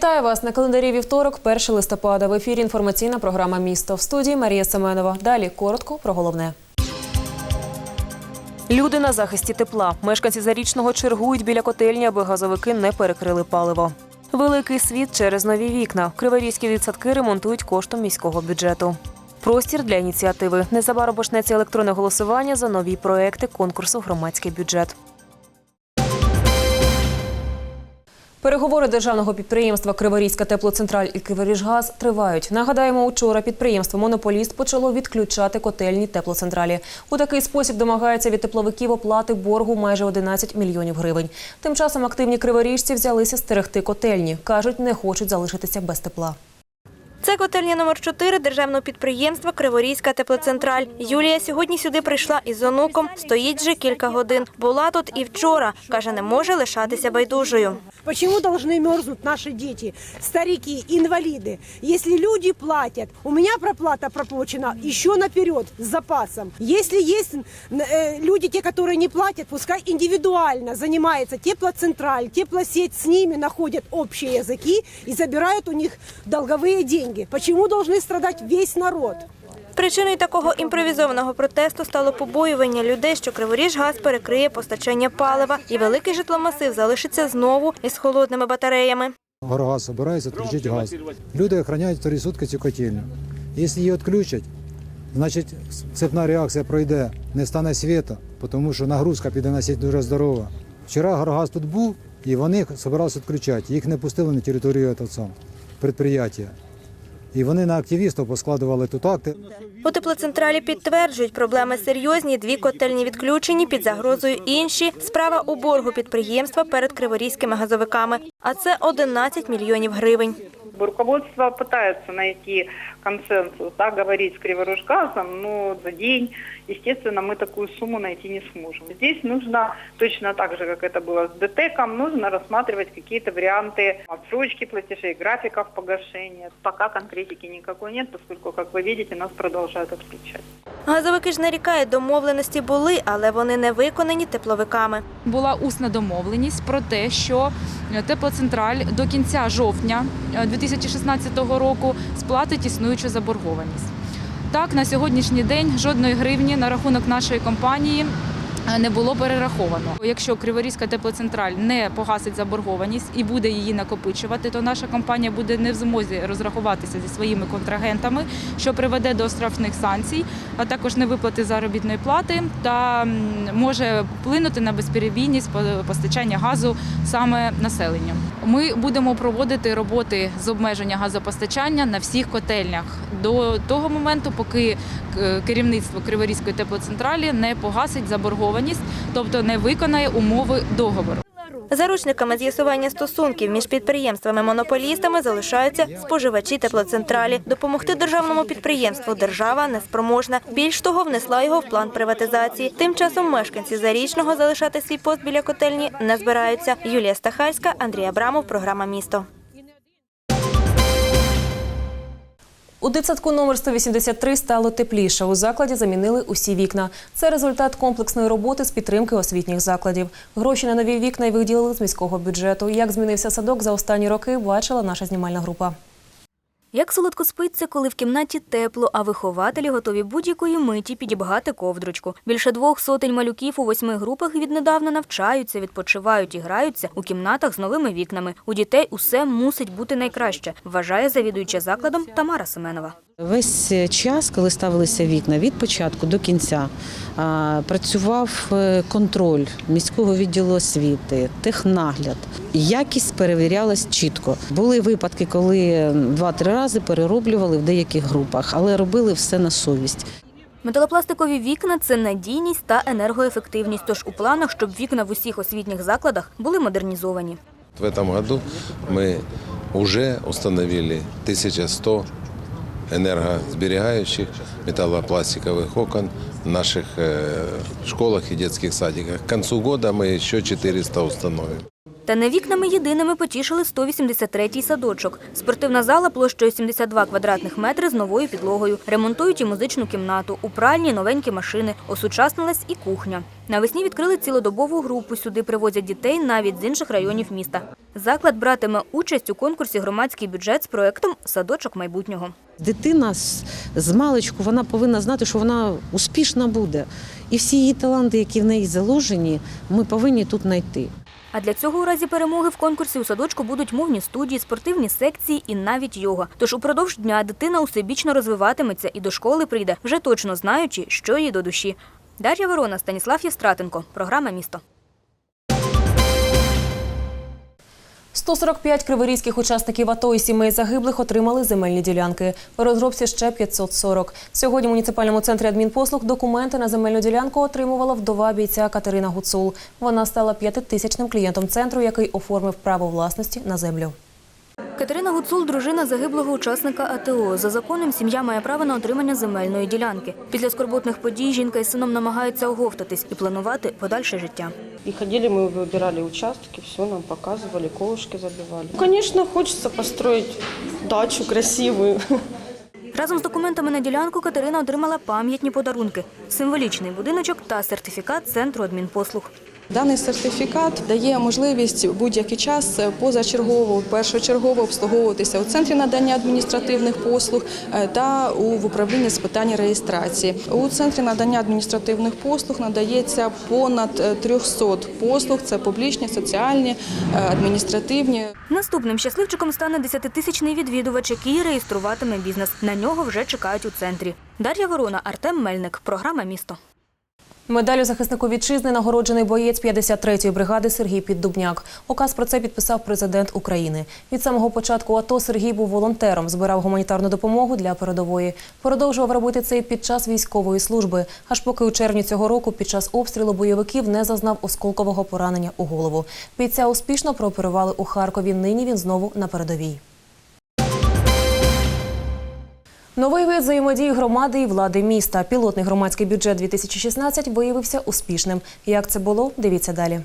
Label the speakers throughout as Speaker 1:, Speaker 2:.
Speaker 1: Вітаю вас на календарі вівторок, 1 листопада. В ефірі інформаційна програма Місто в студії Марія Семенова. Далі коротко про головне. Люди на захисті тепла. Мешканці зарічного чергують біля котельні, аби газовики не перекрили паливо. Великий світ через нові вікна. Криворізькі дитсадки ремонтують коштом міського бюджету. Простір для ініціативи. Незабаром почнеться електронне голосування за нові проекти конкурсу Громадський бюджет. Переговори державного підприємства Криворізька теплоцентраль і Криворіжгаз тривають. Нагадаємо, учора підприємство Монополіст почало відключати котельні теплоцентралі. У такий спосіб домагається від тепловиків оплати боргу майже 11 мільйонів гривень. Тим часом активні криворіжці взялися стерегти котельні. кажуть, не хочуть залишитися без тепла.
Speaker 2: Це котельня номер 4 державного підприємства Криворізька теплоцентраль. Юлія сьогодні сюди прийшла із онуком. Стоїть вже кілька годин. Була тут і вчора. Каже, не може лишатися байдужою.
Speaker 3: Почему должны мерзнуть наши дети, старики, инвалиды? Если люди платят, у меня проплата проплачена еще наперед, с запасом. Если есть э, люди, те, которые не платят, пускай индивидуально занимается теплоцентраль, теплосеть, с ними находят общие языки и забирают у них долговые деньги. Почему должны страдать весь народ?
Speaker 2: Причиною такого імпровізованого протесту стало побоювання людей, що Криворіжгаз перекриє постачання палива, і великий житломасив залишиться знову із холодними батареями.
Speaker 4: Горгаз збирається відключити газ. Люди охороняють вторі сутки цю котельню. Якщо її відключать, значить цепна реакція пройде, не стане світу, тому що нагрузка піде на сіть дуже здорова. Вчора Горгаз тут був і вони збиралися відключати. Їх не пустили на територію цього підприємства. І вони на активістів поскладували тут акти.
Speaker 2: У теплоцентралі підтверджують, проблеми серйозні. Дві котельні відключені під загрозою інші. Справа у боргу підприємства перед криворізькими газовиками. А це 11 мільйонів гривень.
Speaker 5: Руководство пытается найти консенсус, да, говорить с Криворужгазом, но за день, естественно, мы такую сумму найти не сможем. Здесь нужно, точно так же, как это было с ДТЭКом, нужно рассматривать какие-то варианты отсрочки платежей, графиков погашения. Пока конкретики никакой нет, поскольку, как вы видите, нас продолжают отключать.
Speaker 2: Газовики ж нарікають, домовленості були, але вони не виконані тепловиками.
Speaker 6: була усна домовленість про те, що теплоцентраль до кінця жовтня е, 2016 року сплатить існуючу заборгованість. Так, на сьогоднішній день жодної гривні на рахунок нашої компанії не було перераховано. Якщо Криворізька теплоцентраль не погасить заборгованість і буде її накопичувати, то наша компанія буде не в змозі розрахуватися зі своїми контрагентами, що приведе до штрафних санкцій, а також невиплати заробітної плати та може вплинути на безперебійність постачання газу саме населенню. Ми будемо проводити роботи з обмеження газопостачання на всіх котельнях до того моменту, поки е, керівництво Криворізької теплоцентралі не погасить заборгованість, тобто не виконає умови договору.
Speaker 2: Заручниками з'ясування стосунків між підприємствами-монополістами залишаються споживачі теплоцентралі. Допомогти державному підприємству держава не спроможна. Більш того, внесла його в план приватизації. Тим часом мешканці Зарічного залишати свій пост біля котельні не збираються. Юлія Стахальська, Андрій Абрамов, програма Місто.
Speaker 1: У дитсадку номер 183 стало тепліше. У закладі замінили усі вікна. Це результат комплексної роботи з підтримки освітніх закладів. Гроші на нові вікна виділили з міського бюджету. Як змінився садок за останні роки, бачила наша знімальна група.
Speaker 7: Як солодко спиться, коли в кімнаті тепло, а вихователі готові будь-якої миті підібгати ковдрочку. Більше двох сотень малюків у восьми групах віднедавна навчаються, відпочивають і граються у кімнатах з новими вікнами. У дітей усе мусить бути найкраще, вважає завідуюча закладом Тамара Семенова.
Speaker 8: Весь час, коли ставилися вікна від початку до кінця, працював е, контроль міського відділу освіти, технагляд. Якість перевірялась чітко. Були випадки, коли два-три рази перероблювали в деяких групах, але робили все на совість.
Speaker 7: Металопластикові вікна це надійність та енергоефективність. Тож у планах, щоб вікна в усіх освітніх закладах були модернізовані.
Speaker 9: В этом году мы уже установили 1100 энергосберегающих металлопластиковых окон в наших э, школах и детских садиках. К концу года мы еще 400 установим.
Speaker 7: Та не вікнами єдиними потішили 183-й садочок. Спортивна зала площею 72 квадратних метри з новою підлогою. Ремонтують і музичну кімнату. У пральні новенькі машини. Осучаснилась і кухня. Навесні відкрили цілодобову групу. Сюди привозять дітей навіть з інших районів міста. Заклад братиме участь у конкурсі громадський бюджет з проектом Садочок майбутнього.
Speaker 8: Дитина з, маличку вона повинна знати, що вона успішна буде. І всі її таланти, які в неї заложені, ми повинні тут знайти.
Speaker 7: А для цього у разі перемоги в конкурсі у садочку будуть мовні студії, спортивні секції і навіть йога. Тож упродовж дня дитина усебічно розвиватиметься і до школи прийде, вже точно знаючи, що їй до душі. Дар'я Ворона, Станіслав Євстратенко. Програма «Місто».
Speaker 1: 145 криворізьких учасників АТО і сімей загиблих отримали земельні ділянки. У розробці ще 540. Сьогодні в муніципальному центрі адмінпослуг документи на земельну ділянку отримувала вдова бійця Катерина Гуцул. Вона стала п'ятитисячним клієнтом центру, який оформив право власності на землю.
Speaker 7: Катерина Гуцул – дружина загиблого учасника АТО. За законом сім'я має право на отримання земельної ділянки. Після скорботних подій жінка із сином намагаються оговтатись і планувати подальше життя.
Speaker 10: И ходили, мы выбирали участки, все нам показывали, колышки забивали. Конечно, хочется построить дачу красивую.
Speaker 7: Разом з документами на ділянку Катерина отримала пам'ятні подарунки – символічний будиночок та сертифікат центру адмінпослуг.
Speaker 11: Даний сертифікат дає можливість будь-який час позачергово, першочергово обслуговуватися у центрі надання адміністративних послуг е, та у управлінні з питань реєстрації. У центрі надання адміністративних послуг надається понад е, 300 послуг. Це публічні, соціальні, е, адміністративні.
Speaker 7: Наступним щасливчиком стане 10-тисячний відвідувач, який реєструватиме бізнес. На нього вже чекають у центрі. Дар'я Ворона, Артем Мельник. Програма «Місто».
Speaker 1: Медалю захиснику вітчизни нагороджений боєць 53-ї бригади Сергій Піддубняк. Указ про це підписав президент України. Від самого початку АТО Сергій був волонтером, збирав гуманітарну допомогу для передової. Продовжував робити це і під час військової служби. Аж поки у червні цього року під час обстрілу бойовиків не зазнав осколкового поранення у голову. Бійця успішно прооперували у Харкові. Нині він знову на передовій. Новий вид взаємодії громади і влади міста. Пілотний громадський бюджет 2016 виявився успішним. Як це було? Дивіться далі.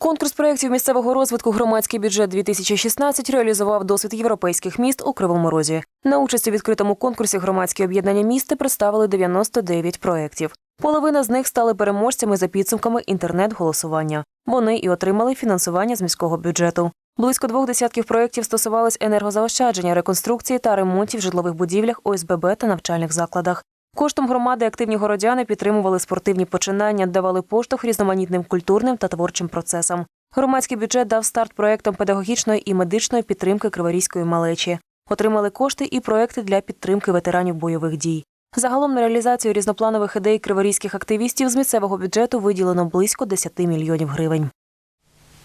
Speaker 1: Конкурс проєктів місцевого розвитку громадський бюджет 2016 реалізував досвід європейських міст у Кривому Розі. На участь у відкритому конкурсі громадські об'єднання міста представили 99 проєктів. Половина з них стали переможцями за підсумками інтернет-голосування. Вони і отримали фінансування з міського бюджету. Близько двох десятків проєктів стосувались енергозаощадження, реконструкції та ремонтів в житлових будівлях ОСББ та навчальних закладах. Коштом громади активні городяни підтримували спортивні починання, давали поштовх різноманітним культурним та творчим процесам. Громадський бюджет дав старт проєктам педагогічної і медичної підтримки криворізької малечі. Отримали кошти і проекти для підтримки ветеранів бойових дій. Загалом на реалізацію різнопланових ідей криворізьких активістів з місцевого бюджету виділено близько 10 мільйонів гривень.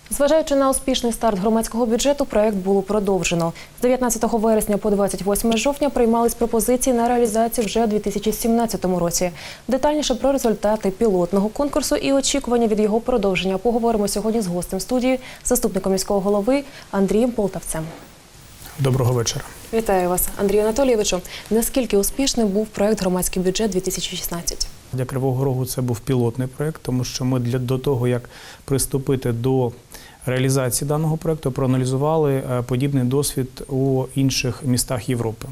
Speaker 1: Зважаючи на успішний старт громадського бюджету, проект було продовжено. З 19 вересня по 28 жовтня приймались пропозиції на реалізацію вже у 2017 році. Детальніше про результати пілотного конкурсу і очікування від його продовження поговоримо сьогодні з гостем студії, заступником міського голови Андрієм Полтавцем.
Speaker 12: Доброго вечора.
Speaker 1: Вітаю вас, Андрію Анатолійовичу. Наскільки успішним був проект громадський бюджет 2016?
Speaker 12: Для Кривого Рогу це був пілотний проект, тому що ми для до того, як приступити до реалізації даного проекту, проаналізували е, подібний досвід у інших містах Європи.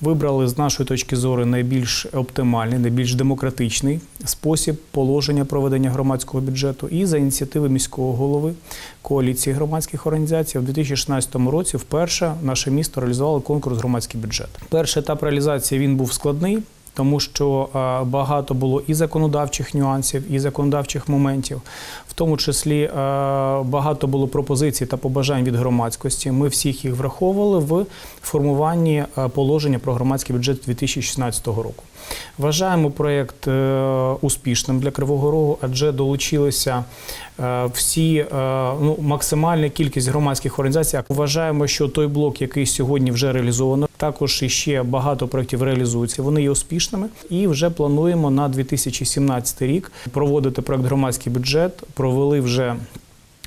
Speaker 12: Вибрали з нашої точки зору найбільш оптимальний, найбільш демократичний спосіб положення проведення громадського бюджету і за ініціативи міського голови коаліції громадських організацій у 2016 році вперше наше місто реалізувало конкурс громадський бюджет. Перший етап реалізації він був складний. Тому що е, багато було і законодавчих нюансів, і законодавчих моментів, в тому числі е, багато було пропозицій та побажань від громадськості. Ми всіх їх враховували в формуванні е, положення про громадський бюджет 2016 року. Вважаємо проєкт е, успішним для Кривого Рогу, адже долучилися е, всі е, ну, максимальна кількість громадських організацій. Вважаємо, що той блок, який сьогодні вже реалізовано, також іще багато проєктів реалізуються. Вони є успішними, і вже плануємо на 2017 рік проводити проєкт громадський бюджет. Провели вже.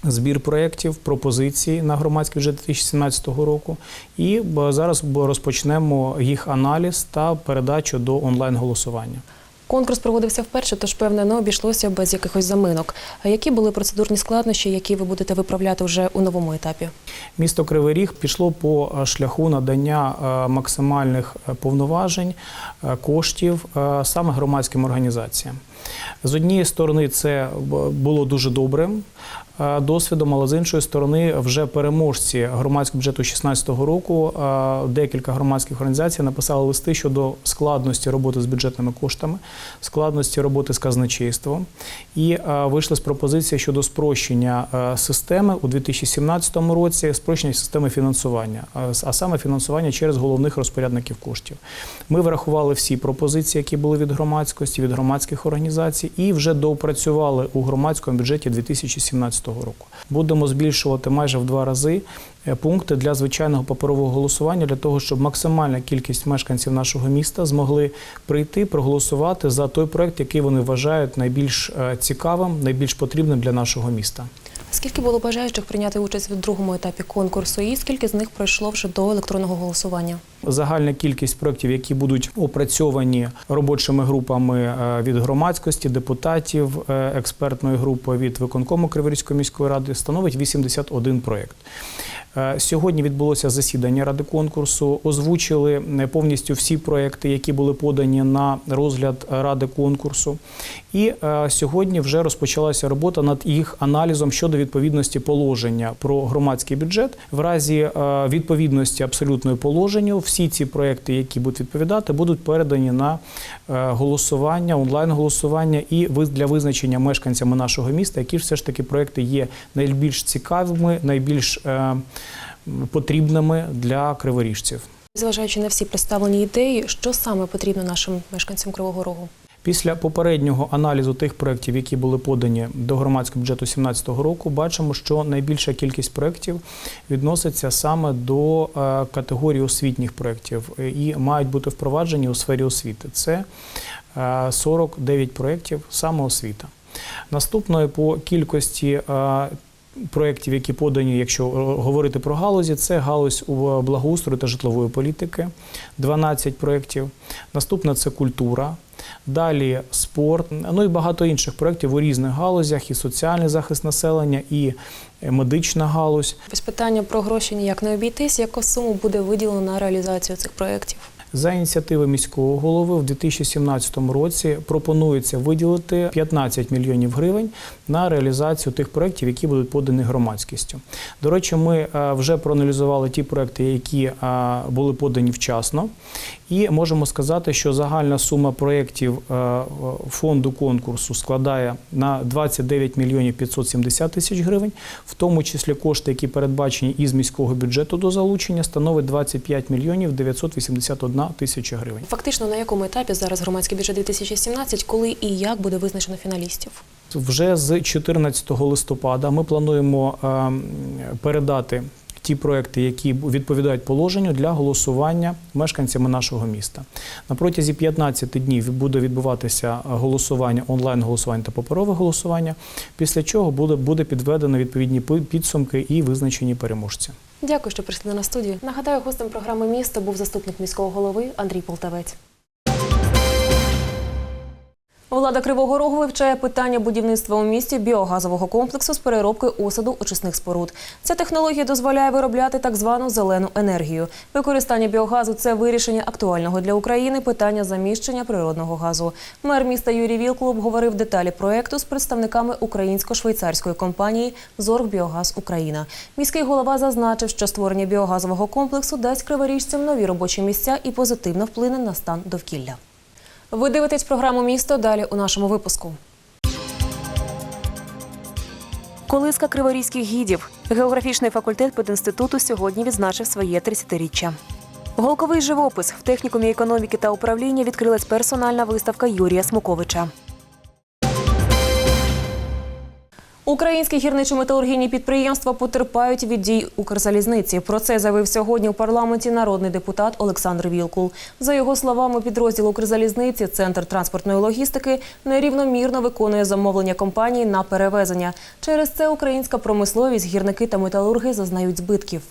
Speaker 12: Збір проєктів, пропозицій на громадський бюджет 2017 року, і зараз розпочнемо їх аналіз та передачу до онлайн голосування.
Speaker 1: Конкурс проводився вперше, тож певне не обійшлося без якихось заминок. А які були процедурні складнощі, які ви будете виправляти вже у новому етапі?
Speaker 12: Місто Кривий Ріг пішло по е, шляху надання е, максимальних е, повноважень, коштів саме громадським організаціям. З однієї сторони, це було дуже добрим е, досвідом, але з іншої сторони, вже переможці громадського бюджету 2016 року е, декілька громадських організацій написали листи щодо складності роботи з бюджетними коштами, складності роботи з казначейством і е, вийшли з пропозиції щодо спрощення е, системи у 2017 році, спрощення системи фінансування, а саме фінансування через головних розпорядників коштів. Ми врахували всі пропозиції, які були від громадськості, від громадських організацій, і вже доопрацювали у громадському бюджеті 2017 року. Будемо збільшувати майже в два рази е, пункти для звичайного паперового голосування для того, щоб максимальна кількість мешканців нашого міста змогли прийти, проголосувати за той проект, який вони вважають найбільш е, цікавим, найбільш потрібним для нашого міста.
Speaker 1: Скільки було бажаючих прийняти участь в другому етапі конкурсу, і скільки з них пройшло вже до електронного голосування?
Speaker 12: Загальна кількість проєктів, які будуть опрацьовані робочими групами е, від громадськості, депутатів, е, експертної групи від виконкому Криворізької міської ради, становить 81 проєкт. Е, Сьогодні відбулося засідання ради конкурсу. Озвучили повністю всі проекти, які були подані на розгляд ради конкурсу. І сьогодні вже розпочалася робота над їх аналізом щодо відповідності положення про громадський бюджет. В разі відповідності абсолютної положенню, всі ці проекти, які будуть відповідати, будуть передані на е, голосування, онлайн голосування і для визначення мешканцями нашого міста, які ж все ж таки проекти є найбільш цікавими, найбільш е, потрібними для криворіжців.
Speaker 1: Зважаючи на всі представлені ідеї, що саме потрібно нашим мешканцям Кривого Рогу?
Speaker 12: Після попереднього аналізу тих проєктів, які були подані до громадського бюджету 2017 року, бачимо, що найбільша кількість проєктів відноситься саме до е, категорії освітніх проєктів е, і мають бути впроваджені у сфері освіти. Це е, 49 проєктів саме освіта. Наступною по кількості е, проєктів, які подані, якщо е, говорити про галузі, це галузь у благоустрою та житлової політики, 12 проєктів. Наступна це культура. Далі спорт, ну і багато інших проєктів у різних галузях, і соціальний захист населення, і е, медична галузь.
Speaker 1: Без питання про гроші ніяк не обійтись. Яку суму буде виділено на реалізацію цих проєктів?
Speaker 12: За ініціативи міського голови в 2017 році пропонується виділити 15 мільйонів гривень на реалізацію тих проєктів, які будуть подані громадськістю. До речі, ми е, вже проаналізували ті проєкти, які е, були подані вчасно, і можемо сказати, що загальна сума проєктів е, фонду конкурсу складає на 29 мільйонів 570 тисяч гривень, в тому числі кошти, які передбачені із міського бюджету до залучення, становить 25 мільйонів 981 тисяча гривень.
Speaker 1: Фактично, на якому етапі зараз громадський бюджет 2017, коли і як буде визначено фіналістів?
Speaker 12: Вже з 14 листопада ми плануємо ем, передати ті проекти, які відповідають положенню для голосування мешканцями нашого міста. На протязі 15 днів буде відбуватися голосування, онлайн голосування та паперове голосування. Після чого буде, буде підведено відповідні підсумки і визначені переможці.
Speaker 1: Дякую, що прийшли на студію. Нагадаю, гостем програми місто був заступник міського голови Андрій Полтавець. Влада Кривого Рогу вивчає питання будівництва у місті біогазового комплексу з переробки осаду очисних споруд. Ця технологія дозволяє виробляти так звану зелену енергію. Використання біогазу це вирішення актуального для України питання заміщення природного газу. Мер міста Юрій Вілкул обговорив деталі проекту з представниками українсько-швейцарської компанії Зорг Біогаз Україна. Міський голова зазначив, що створення біогазового комплексу дасть криворіжцям нові робочі місця і позитивно вплине на стан довкілля. Ви дивитесь програму Місто далі у нашому випуску. Колиска криворізьких гідів. Географічний факультет пединституту сьогодні відзначив своє 30-річчя. Голковий живопис в технікумі економіки та управління відкрилась персональна виставка Юрія Смуковича. Українські гірничо-металургійні підприємства потерпають від дій Укрзалізниці. Про це заявив сьогодні у парламенті народний депутат Олександр Вілкул. За його словами, підрозділ Укрзалізниці, центр транспортної логістики, нерівномірно виконує замовлення компанії на перевезення. Через це українська промисловість, гірники та металурги зазнають збитків.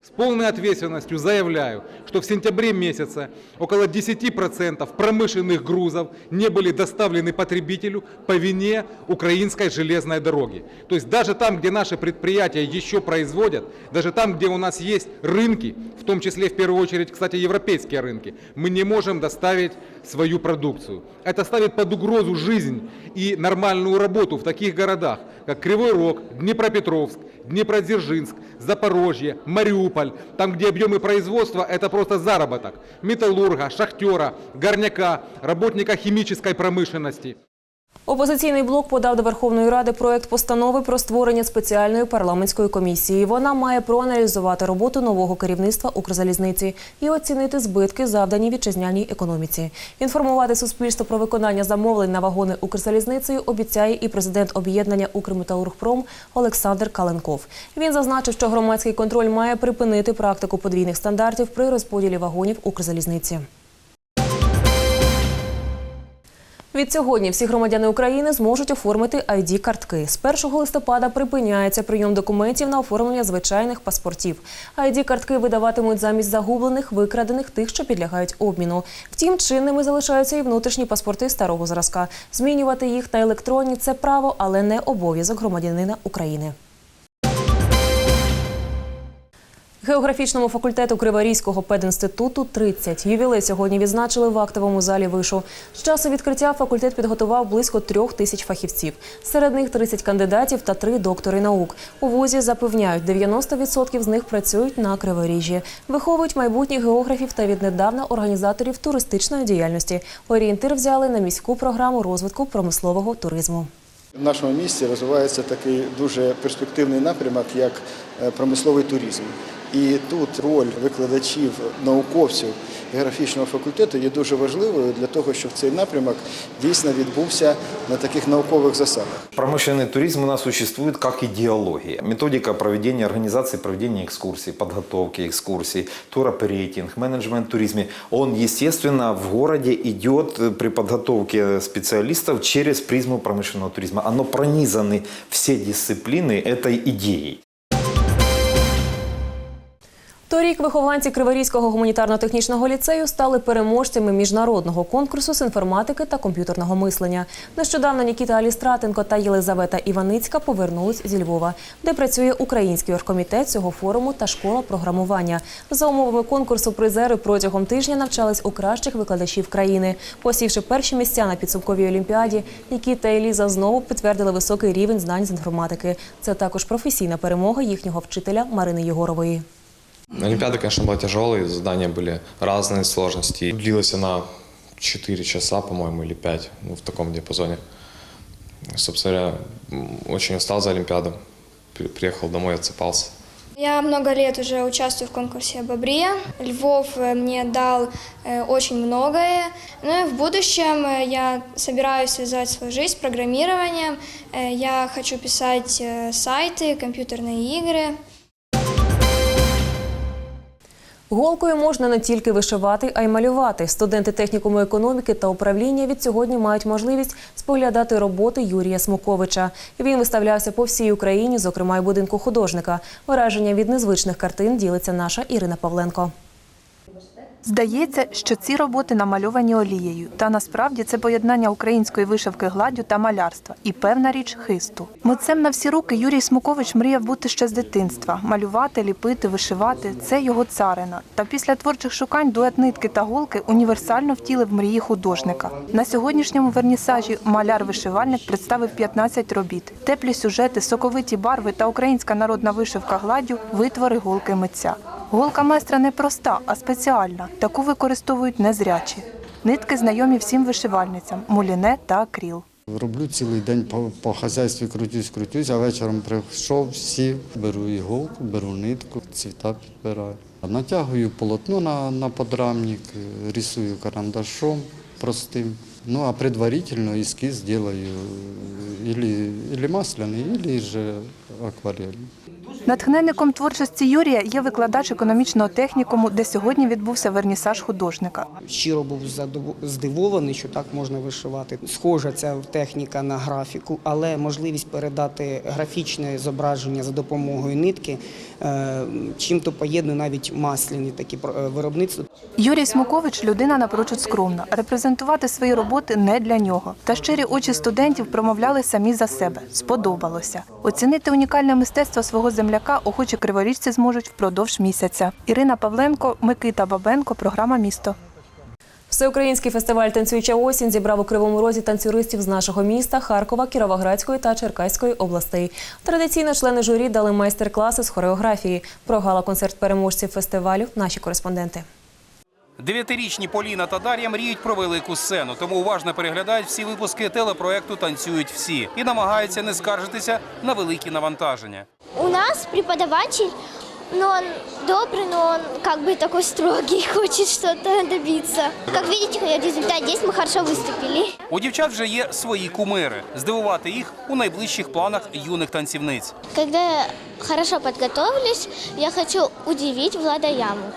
Speaker 13: С полной ответственностью заявляю, что в сентябре месяце около 10% промышленных грузов не были доставлены потребителю по вине украинской железной дороги. То есть даже там, где наши предприятия еще производят, даже там, где у нас есть рынки, в том числе в первую очередь, кстати, европейские рынки, мы не можем доставить свою продукцию. Это ставит под угрозу жизнь и нормальную работу в таких городах, как Кривой Рог, Днепропетровск, Днепродзержинск, Запорожье, Мариуполь, там, где объемы производства – это просто заработок металлурга, шахтера, горняка, работника химической промышленности.
Speaker 1: Опозиційний блок подав до Верховної Ради проект постанови про створення спеціальної парламентської комісії. Вона має проаналізувати роботу нового керівництва Укрзалізниці і оцінити збитки, завдані вітчизняній економіці. Інформувати суспільство про виконання замовлень на вагони Укрзалізницею обіцяє і президент об'єднання Укрметалургпром Олександр Каленков. Він зазначив, що громадський контроль має припинити практику подвійних стандартів при розподілі вагонів Укрзалізниці. Від сьогодні всі громадяни України зможуть оформити id картки З 1 листопада припиняється прийом документів на оформлення звичайних паспортів. id картки видаватимуть замість загублених, викрадених тих, що підлягають обміну. Втім, чинними залишаються і внутрішні паспорти старого зразка. Змінювати їх на електронні це право, але не обов'язок громадянина України. Географічному факультету Криворізького пединституту 30. Ювілей сьогодні відзначили в актовому залі вишу. З часу відкриття факультет підготував близько трьох тисяч фахівців. Серед них 30 кандидатів та три доктори наук. У вузі запевняють, 90% з них працюють на Криворіжжі. Виховують майбутніх географів та віднедавна організаторів туристичної діяльності. Орієнтир взяли на міську програму розвитку промислового туризму.
Speaker 14: В нашому місті розвивається такий дуже перспективний напрямок, як е, промисловий туризм. І тут роль викладачів, науковців географічного факультету є дуже важливою для того, щоб цей напрямок дійсно відбувся на таких наукових засадах.
Speaker 15: Промышленный туризм у нас существует как идеология. Методика проведения, организации проведения экскурсий, подготовки экскурсий, туроперейтинг, менеджмент в туризме. Он, естественно, в городе идет э, при подготовке специалистов через призму промышленного туризма. Оно пронизаны все дисциплины этой идеей.
Speaker 1: Торік вихованці Криворізького гуманітарно-технічного ліцею стали переможцями міжнародного конкурсу з інформатики та комп'ютерного мислення. Нещодавно Нікіта Алістратенко та Єлизавета Іваницька повернулись зі Львова, де працює український оргкомітет цього форуму та школа програмування. За умовами конкурсу призери протягом тижня навчались у кращих викладачів країни. Посівши перші місця на підсумковій олімпіаді, Нікіта і Ліза знову підтвердили високий рівень знань з інформатики. Це також професійна перемога їхнього вчителя Марини Єгорової.
Speaker 16: Олимпиада, конечно, была тяжелой, задания были разные сложности. Длилась она 4 часа, по-моему, или 5, ну, в таком диапазоне. Собственно говоря, очень устал за Олимпиаду. При- Приехал домой, отсыпался.
Speaker 17: Я много лет уже участвую в конкурсе «Бобрия». Львов э, мне дал э, очень многое. Ну и в будущем э, я собираюсь связать свою жизнь с программированием. Я хочу писать сайты, компьютерные игры.
Speaker 1: Голкою можна не тільки вишивати, а й малювати. Студенти технікуму економіки та управління від сьогодні мають можливість споглядати роботи Юрія Смуковича. Він виставлявся по всій Україні, зокрема й будинку художника. Враження від незвичних картин ділиться наша Ірина Павленко.
Speaker 18: Здається, що ці роботи намальовані олією, та насправді це поєднання української вишивки гладдю та малярства і певна річ хисту. Митцем на всі руки Юрій Смукович мріяв бути ще з дитинства, малювати, ліпити, вишивати це його царина. Та після творчих шукань дует нитки та голки універсально втілив мрії художника. На сьогоднішньому вернісажі маляр-вишивальник представив 15 робіт. Теплі сюжети, соковиті барви та українська народна вишивка гладдю витвори голки митця. Голка майстра не проста, а спеціальна. Таку використовують незрячі. Нитки знайомі всім вишивальницям муліне та акріл.
Speaker 19: Роблю цілий день по, по хазяйстві крутюсь, крутюсь, а вечором прийшов, сів, беру іголку, беру нитку, цвіта підбираю. Натягую полотно на, на подрамник, е, рисую карандашом простим. Ну а предварительно эскиз делаю или, или масляный, или же акварельный.
Speaker 18: Натхненником творчості Юрія є викладач економічного технікуму, де сьогодні відбувся вернісаж художника.
Speaker 20: Щиро був здивований, що так можна вишивати. Схожа ця техніка на графіку, але можливість передати графічне зображення за допомогою нитки е, чим-то поєднує навіть масляні такі е, виробництва.
Speaker 18: Юрій Смукович людина напрочуд скромна. Репрезентувати свої роботи не для нього. Та щирі очі студентів промовляли самі за себе. Сподобалося. Оцінити унікальне мистецтво свого земляка охочі криворіжці зможуть впродовж місяця. Ірина Павленко, Микита Бабенко, програма Місто.
Speaker 1: Всеукраїнський фестиваль Танцююча осінь зібрав у Кривому Розі танцюристів з нашого міста, Харкова, Кіровоградської та Черкаської областей. Традиційно члени журі дали майстер-класи з хореографії. Про гала-концерт переможців фестивалю наші кореспонденти.
Speaker 21: Дев'ятирічні Поліна та Дар'я мріють про велику сцену, тому уважно переглядають всі випуски телепроекту Танцюють всі і намагаються не скаржитися на великі навантаження.
Speaker 17: У нас преподаватель, но он добрый, но он как бы такой строгий, хочет что-то добиться. Как видите, результат здесь мы хорошо выступили.
Speaker 21: У дівчат вже є свої кумири. Здивувати їх у найближчих планах юних танцівниць.
Speaker 17: Когда хорошо подготовились, я хочу удивить Влада Яму.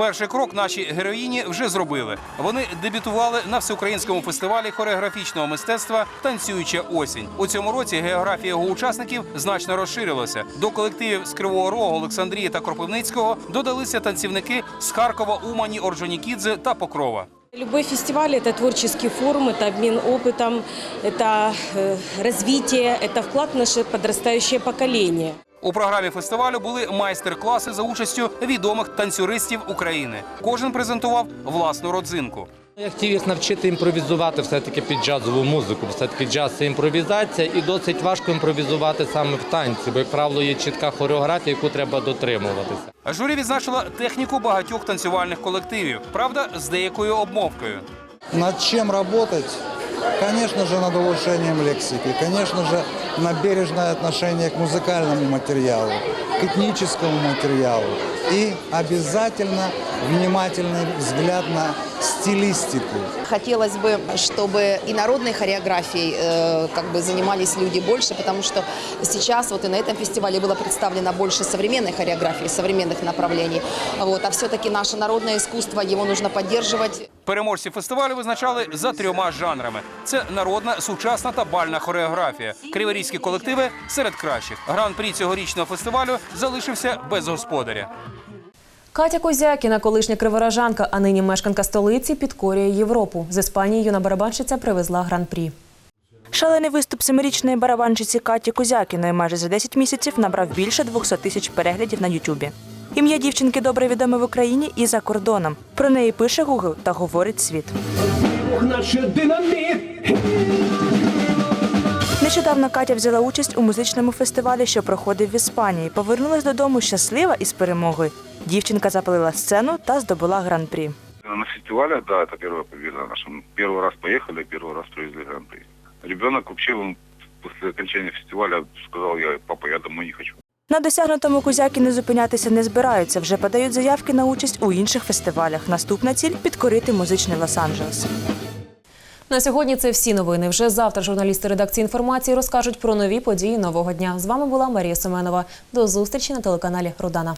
Speaker 21: Перший крок наші героїні вже зробили. Вони дебютували на всеукраїнському фестивалі хореографічного мистецтва Танцююча осінь. У цьому році географія його учасників значно розширилася. До колективів з Кривого Рогу, Олександрії та Кропивницького додалися танцівники з Харкова, Умані, Орджонікідзе та Покрова.
Speaker 22: Любой фестиваль – это творческий форум, это обмен опытом, это э, развитие, это вклад в наше подрастающее поколение.
Speaker 21: У програмі фестивалю були майстер-класи за участю відомих танцюристів України. Кожен презентував власну родзинку.
Speaker 23: Я хотів їх навчити імпровізувати все-таки під джазову музику. Все-таки джаз це імпровізація, і досить важко імпровізувати саме в танці, бо, як правило, є чітка хореографія, яку треба дотримуватися.
Speaker 21: Журі відзначила техніку багатьох танцювальних колективів, правда, з деякою обмовкою.
Speaker 24: Над чем работать? Конечно же, над улучшением лексики. Конечно же, на бережное отношение к музыкальному материалу, к этническому материалу. И обязательно внимательный взгляд на стилистику.
Speaker 25: Хотелось бы, чтобы и народной хореографией э, как бы занимались люди больше, потому что сейчас вот и на этом фестивале было представлено больше современной хореографии, современных направлений. Вот, а все-таки наше народное искусство, его нужно поддерживать.
Speaker 21: Переможці фестивалю визначали за трьома жанрами: це народна, сучасна та бальна хореографія. Криворізькі колективи серед кращих. Гран-прі цьогорічного фестивалю залишився без господаря.
Speaker 1: Катя Козякіна, колишня криворожанка, а нині мешканка столиці, підкорює Європу. З Іспанії юна барабанщиця привезла гран-прі.
Speaker 26: Шалений виступ семирічної барабанщиці Каті Кузякіної майже за 10 місяців набрав більше 200 тисяч переглядів на Ютубі. Ім'я дівчинки добре відоме в Україні і за кордоном. Про неї пише Гугл та говорить світ. Нещодавно Катя взяла участь у музичному фестивалі, що проходив в Іспанії. Повернулась додому щаслива і з перемогою. Дівчинка запалила сцену та здобула гран-прі.
Speaker 27: На фестивале, да, это первая победа наша. Мы Первый раз поехали, первый раз привезли гран-при. Ребенок вообще, он после окончания фестиваля сказал, я, папа, я домой не хочу.
Speaker 26: На досягнутому кузяки зупинятися не збираються. Вже подають заявки на участь у інших фестивалях. Наступна ціль підкорити музичний Лос-Анджелес.
Speaker 1: На сьогодні це всі новини. Вже завтра журналісти редакції інформації розкажуть про нові події нового дня. З вами була Марія Семенова. До зустрічі на телеканалі Рудана.